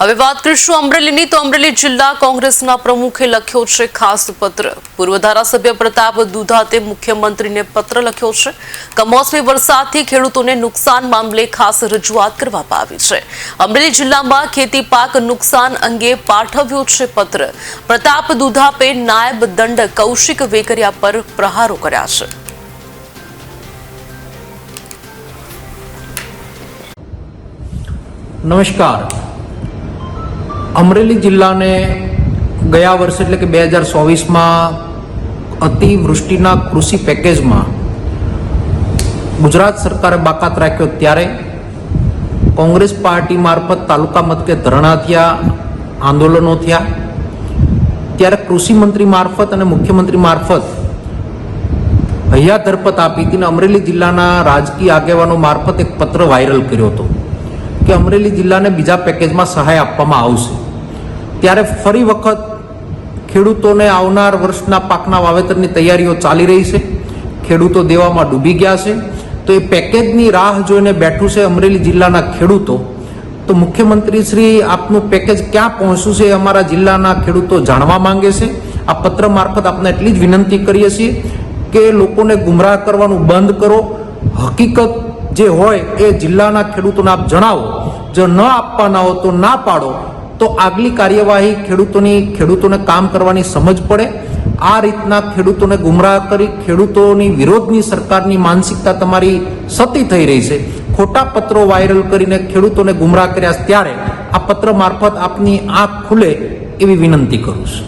હવે વાત કરીશું અમરેલીની. તો અમરેલી જિલ્લા કોંગ્રેસના પ્રમુખે લખ્યો છે ખાસ પત્ર. પૂર્વ ધારાસભ્ય પ્રતાપ દુધાતે મુખ્યમંત્રીને પત્ર લખ્યો છે. કમોસમી વરસાદથી ખેડૂતોને નુકસાન મામલે ખાસ રજૂઆત કરવામાં આવી છે. અમરેલી જિલ્લામાં ખેતી પાક નુકસાન અંગે પાઠવ્યો છે પત્ર. પ્રતાપ દુધાપે નાયબ દંડ કૌશિક વેકરિયા પર પ્રહારો કર્યા છે. નમસ્કાર. અમરેલી જિલ્લાને ગયા વર્ષે એટલે કે બે હજાર ચોવીસમાં અતિવૃષ્ટિના કૃષિ પેકેજમાં ગુજરાત સરકારે બાકાત રાખ્યો ત્યારે કોંગ્રેસ પાર્ટી મારફત તાલુકા મથકે ધરણા થયા, આંદોલનો થયા. ત્યારે કૃષિ મંત્રી મારફત અને મુખ્યમંત્રી મારફત હૈયા ધરપત આપી હતી અમરેલી જિલ્લાના રાજકીય આગેવાનો મારફત એક પત્ર વાયરલ કર્યો હતો. કે અમરેલી જિલ્લાને બીજા પેકેજમાં સહાય આપવામાં આવશે. ત્યારે ફરી વખત ખેડૂતોને આવનાર વર્ષના પાકના વાવેતરની તૈયારીઓ ચાલી રહી છે. ખેડૂતો દેવામાં ડૂબી ગયા છે. તો એ પેકેજની રાહ જોઈને બેઠું છે અમરેલી જિલ્લાના ખેડૂતો. તો મુખ્યમંત્રી શ્રી આપનું પેકેજ ક્યાં પહોંચ્યું છે એ અમારા જિલ્લાના ખેડૂતો જાણવા માંગે છે. આ પત્ર મારફત આપને એટલી જ વિનંતી કરીએ છીએ કે લોકોને ગુમરાહ કરવાનું બંધ કરો. હકીકત જે હોય એ જિલ્લાના ખેડૂતોને આપ જણાવો. જો ન આપવાના હો તો ના પાડો. તો આગલી કાર્યવાહી ખેડૂતોની, ખેડૂતોને કામ કરવાની સમજ પડે. આ રીતના ખેડૂતોને ગુમરાહ કરી ખેડૂતોની વિરોધની સરકારની માનસિકતા તમારી સતી થઈ રહી છે. ખોટા પત્રો વાયરલ કરીને ખેડૂતોને ગુમરાહ કર્યા ત્યારે આ પત્ર મારફત આપની આંખ ખુલે એવી વિનંતી કરું છું.